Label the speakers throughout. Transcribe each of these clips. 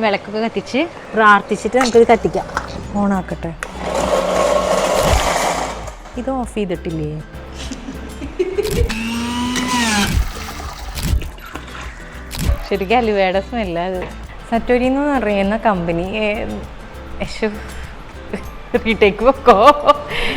Speaker 1: വിളക്കൊക്കെ കത്തിച്ച് പ്രാർത്ഥിച്ചിട്ട് നമുക്കിത് കത്തിക്കാം. ഓണാക്കട്ടെ. ഇത് ഓഫ് ചെയ്തിട്ടില്ലേ? ശരിക്കും അലുവയുടെ സ്മെല്ല അത് സറ്റോരി എന്ന് പറയുന്ന കമ്പനി റീടേക്ക് വെക്കോ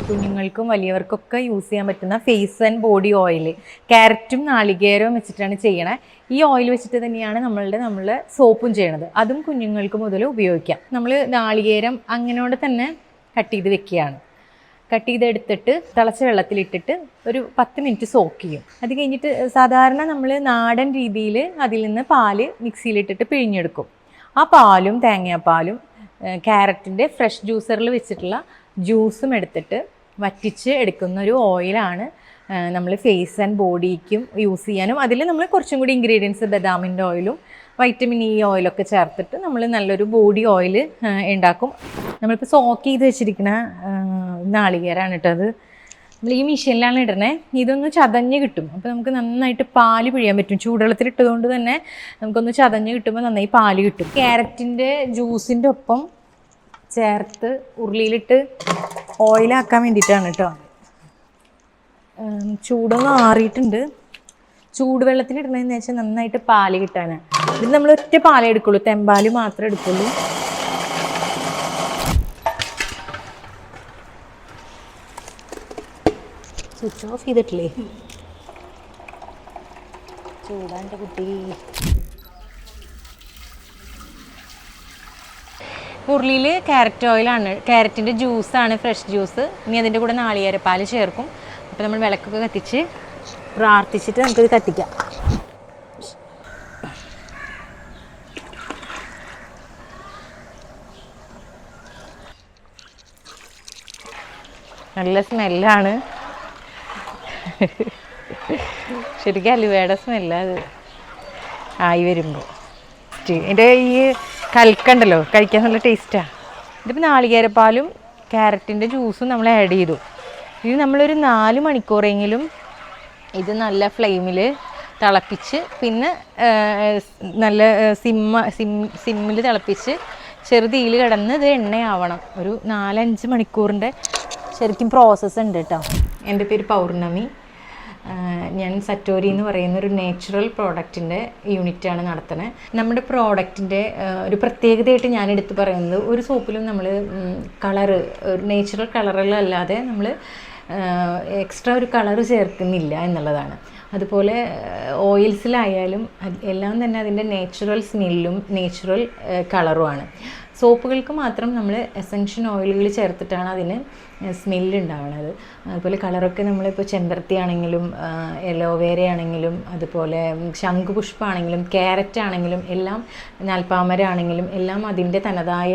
Speaker 1: കുഞ്ഞുങ്ങൾക്കും വലിയവർക്കൊക്കെ യൂസ് ചെയ്യാൻ പറ്റുന്ന ഫേസ് ആൻഡ് ബോഡി ഓയിൽ. ക്യാരറ്റും നാളികേരവും വെച്ചിട്ടാണ് ചെയ്യണേ. ഈ ഓയിൽ വെച്ചിട്ട് തന്നെയാണ് നമ്മളുടെ നമ്മൾ സോപ്പും ചെയ്യണത്. അതും കുഞ്ഞുങ്ങൾക്ക് മുതൽ ഉപയോഗിക്കാം. നമ്മൾ നാളികേരം അങ്ങനെയോടെ തന്നെ കട്ട് ചെയ്ത് വെക്കുകയാണ്. കട്ട് ചെയ്തെടുത്തിട്ട് തിളച്ച വെള്ളത്തിലിട്ടിട്ട് ഒരു പത്ത് മിനിറ്റ് സോക്ക് ചെയ്യും. അത് കഴിഞ്ഞിട്ട് സാധാരണ നമ്മൾ നാടൻ രീതിയിൽ അതിൽ നിന്ന് പാൽ മിക്സിയിലിട്ടിട്ട് പിഴിഞ്ഞെടുക്കും. ആ പാലും തേങ്ങാപ്പാലും ക്യാരറ്റിന്റെ ഫ്രഷ് ജ്യൂസറിൽ വെച്ചിട്ടുള്ള ജ്യൂസും എടുത്തിട്ട് വറ്റിച്ച് എടുക്കുന്ന ഒരു ഓയിലാണ് നമ്മൾ ഫേസ് ആൻഡ് ബോഡിക്കും യൂസ് ചെയ്യാനും. അതിൽ നമ്മൾ കുറച്ചും കൂടി ഇൻഗ്രീഡിയൻസ് ബദാമിന്റെ ഓയിലും വൈറ്റമിൻ ഇ ഓയിലൊക്കെ ചേർത്തിട്ട് നമ്മൾ നല്ലൊരു ബോഡി ഓയിൽ ഉണ്ടാക്കും. നമ്മളിപ്പോൾ സോക്ക് ചെയ്ത് വെച്ചിരിക്കുന്ന നാളികേരാണ് കേട്ടോ അത്. നമ്മൾ ഈ മെഷീനിലാണ് ഇടണേ. ഇതൊന്ന് ചതഞ്ഞ് കിട്ടും. അപ്പോൾ നമുക്ക് നന്നായിട്ട് പാൽ പിഴിയാൻ പറ്റും. ചൂടുവെള്ളത്തിലിട്ടതുകൊണ്ട് തന്നെ നമുക്കൊന്ന് ചതഞ്ഞ് കിട്ടുമ്പോൾ നന്നായി പാൽ കിട്ടും. ക്യാരറ്റിന്റെ ജ്യൂസിന്റെ ഒപ്പം ചേർത്ത് ഉരുളിയിലിട്ട് ഓയിലാക്കാൻ വേണ്ടിയിട്ടാണ് കേട്ടോ ചൂടൊന്നും ആറിയിട്ടുണ്ട്. ചൂടുവെള്ളത്തിൽ ഇടണമെന്ന് വെച്ചാൽ നന്നായിട്ട് പാൽ കിട്ടാനാണ് ഇത് നമ്മൾ ഒറ്റ പാലേ എടുക്കുള്ളൂ. തെമ്പാൽ മാത്രമേ എടുക്കുള്ളൂ. സ്വിച്ച് ഓഫ് ചെയ്തിട്ടില്ലേ? ചൂടാന്റെ കുട്ടി. ഉരുളിയിൽ ക്യാരറ്റ് ഓയിലാണ് ക്യാരറ്റിന്റെ ജ്യൂസാണ് ഫ്രഷ് ജ്യൂസ് ഇനി അതിന്റെ കൂടെ നാളികേരപ്പാൽ ചേർക്കും. അപ്പോൾ നമ്മൾ വിളക്കൊക്കെ കത്തിച്ച് പ്രാർത്ഥിച്ചിട്ട് നമുക്കിത് കത്തിക്കാം. നല്ല സ്മെല്ലാണ് ശരിക്കും അലുവയുടെ സ്മെല്ല അത്. ആയി വരുമ്പോൾ ഇതിന്റെ ഈ കൽക്കണ്ടല്ലോ കഴിക്കാൻ നല്ല ടേസ്റ്റാണ് ഇതിപ്പോൾ നാളികേരപ്പാലും ക്യാരറ്റിന്റെ ജ്യൂസും നമ്മൾ ആഡ് ചെയ്തു. ഇനി നമ്മളൊരു നാല് മണിക്കൂറെങ്കിലും ഇത് നല്ല ഫ്ലെയിമിൽ തിളപ്പിച്ച് പിന്നെ നല്ല സിമ്മ സിം സിമ്മിൽ തിളപ്പിച്ച് ചെറുതീയിൽ കിടന്ന് ഇത് എണ്ണയാവണം. ഒരു നാലഞ്ച് മണിക്കൂറിന്റെ ശരിക്കും പ്രോസസ്സ് ഉണ്ട് കേട്ടോ എന്റെ പേര് പൗർണമി. ഞാൻ സറ്റോരി എന്ന് പറയുന്ന ഒരു നാച്ചുറൽ പ്രോഡക്റ്റിന്റെ യൂണിറ്റാണ് നടത്തുന്നത് നമ്മുടെ പ്രോഡക്റ്റിന്റെ ഒരു പ്രത്യേകതയായിട്ട് ഞാൻ എടുത്ത് പറയുന്നത് ഒരു സോപ്പിലും നമ്മൾ കളറ് ഒരു നാച്ചുറൽ കളറിലല്ലാതെ നമ്മൾ എക്സ്ട്രാ ഒരു കളറ് ചേർക്കുന്നില്ല എന്നുള്ളതാണ്. അതുപോലെ ഓയിൽസിലായാലും എല്ലാം തന്നെ അതിന്റെ നാച്ചുറൽ സ്മെല്ലും നാച്ചുറൽ കളറുമാണ് സോപ്പുകൾക്ക് മാത്രം നമ്മൾ എസൻഷ്യൻ ഓയിലുകൾ ചേർത്തിട്ടാണ് അതിന് സ്മെല്ല് ഉണ്ടാവുന്നത് അതുപോലെ കളറൊക്കെ നമ്മളിപ്പോൾ ചെമ്പരത്തി ആണെങ്കിലും എലോവേര ആണെങ്കിലും അതുപോലെ ശംഖുപുഷ്പമാണെങ്കിലും ക്യാരറ്റ് ആണെങ്കിലും എല്ലാം നാൽപ്പാമര ആണെങ്കിലും എല്ലാം അതിന്റെ തനതായ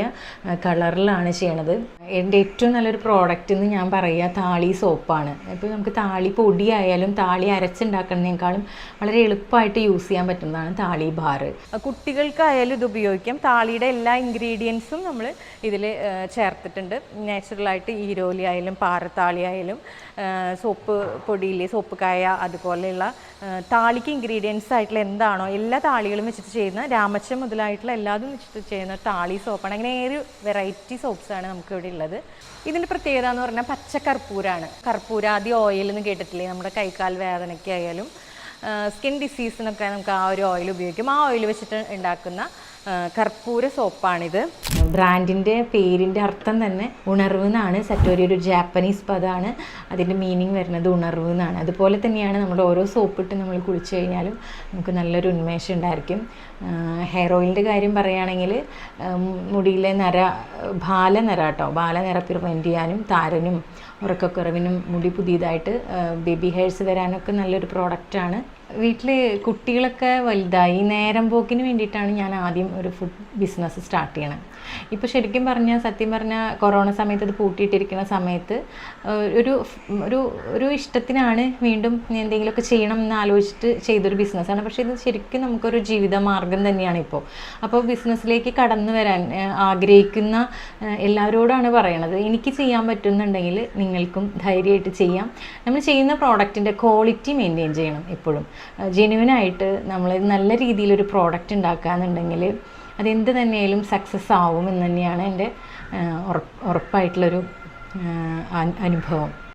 Speaker 1: കളറിലാണ് ചെയ്യണത്. എന്റെ ഏറ്റവും നല്ലൊരു പ്രോഡക്റ്റ് എന്ന് ഞാൻ പറയുക താളി സോപ്പാണ്. ഇപ്പോൾ നമുക്ക് താളി പൊടിയായാലും താളി അരച്ചുണ്ടാക്കുന്നതിനേക്കാളും വളരെ എളുപ്പമായിട്ട് യൂസ് ചെയ്യാൻ പറ്റുന്നതാണ് താളി ബാർ കുട്ടികൾക്കായാലും ഇത് ഉപയോഗിക്കാം. താളിയുടെ എല്ലാ ഇൻഗ്രീഡിയൻസും നമ്മൾ ഇതിൽ ചേർത്തിട്ടുണ്ട്. നാച്ചുറലായിട്ട് ഈരോലി ആയാലും പാറത്താളി ആയാലും സോപ്പ് പൊടിയിൽ സോപ്പ് കായ അതുപോലെയുള്ള താളിക്ക് ഇൻഗ്രീഡിയൻസ് ആയിട്ടുള്ള എന്താണോ എല്ലാ താളികളും വെച്ചിട്ട് ചെയ്യുന്ന രാമച്ചം മുതലായിട്ടുള്ള എല്ലാതും വെച്ചിട്ട് ചെയ്യുന്ന താളി സോപ്പാണ് അങ്ങനെ ഏഴ് വെറൈറ്റി സോപ്സാണ് നമുക്കിവിടെ ഉള്ളത്. ഇതിന്റെ പ്രത്യേകത എന്ന് പറഞ്ഞാൽ പച്ച കർപ്പൂരാണ് കർപ്പൂരാദി ഓയിൽ എന്ന് കേട്ടിട്ടില്ലേ? നമ്മുടെ കൈക്കാൽ വേദനയ്ക്കായാലും സ്കിൻ ഡിസീസിനൊക്കെ നമുക്ക് ആ ഒരു ഓയിൽ ഉപയോഗിക്കും. ആ ഓയിൽ വെച്ചിട്ട് ഉണ്ടാക്കുന്ന കർപ്പൂര സോപ്പാണിത്. ബ്രാൻഡിന്റെ പേരിന്റെ അർത്ഥം തന്നെ ഉണർവ് എന്നാണ്. സറ്റോരി ഒരു ജാപ്പനീസ് പദമാണ് അതിന്റെ മീനിങ് വരുന്നത് ഉണർവ് എന്നാണ്. അതുപോലെ തന്നെയാണ് നമ്മൾ ഓരോ സോപ്പിട്ട് നമ്മൾ കുളിച്ച് കഴിഞ്ഞാലും നമുക്ക് നല്ലൊരു ഉന്മേഷം ഉണ്ടായിരിക്കും. ഹെയർ ഓയിലിന്റെ കാര്യം പറയുകയാണെങ്കിൽ മുടിയിലെ നര ബാലനിര കേട്ടോ ബാലനിര പ്രിവെന്റ് ചെയ്യാനും താരനും ഉറക്കക്കുറവിനും മുടി പുതിയതായിട്ട് ബേബി ഹെയർസ് വരാനൊക്കെ നല്ലൊരു പ്രോഡക്റ്റാണ് വീട്ടിൽ കുട്ടികളൊക്കെ വലുതായി നേരം പോക്കിന് വേണ്ടിയിട്ടാണ് ഞാൻ ആദ്യം ഒരു ഫുഡ് ബിസിനസ് സ്റ്റാർട്ട് ചെയ്യണത് ഇപ്പോൾ ശരിക്കും പറഞ്ഞാൽ സത്യം പറഞ്ഞാൽ കൊറോണ സമയത്ത് അത് പൂട്ടിയിട്ടിരിക്കുന്ന സമയത്ത് ഒരു ഒരു ഒരു ഇഷ്ടത്തിനാണ് വീണ്ടും എന്തെങ്കിലുമൊക്കെ ചെയ്യണം എന്ന് ആലോചിച്ചിട്ട് ചെയ്തൊരു ബിസിനസ്സാണ്. പക്ഷേ ഇത് ശരിക്കും നമുക്കൊരു ജീവിത മാർഗം തന്നെയാണ് ഇപ്പോൾ അപ്പോൾ ബിസിനസ്സിലേക്ക് കടന്നു വരാൻ ആഗ്രഹിക്കുന്ന എല്ലാവരോടാണ് പറയണത്. എനിക്ക് ചെയ്യാൻ പറ്റുന്നുണ്ടെങ്കിൽ നിങ്ങൾക്കും ധൈര്യമായിട്ട് ചെയ്യാം. നമ്മൾ ചെയ്യുന്ന പ്രോഡക്റ്റിന്റെ ക്വാളിറ്റി മെയിന്റെയിൻ ചെയ്യണം എപ്പോഴും. ജെനുവിനായിട്ട് നമ്മൾ നല്ല രീതിയിലൊരു പ്രോഡക്റ്റ് ഉണ്ടാക്കുകയെന്നുണ്ടെങ്കിൽ അതെന്ത് തന്നെയായാലും സക്സസ് ആവും എന്ന് തന്നെയാണ് എന്റെ ഉറപ്പായിട്ടുള്ളൊരു അനുഭവം.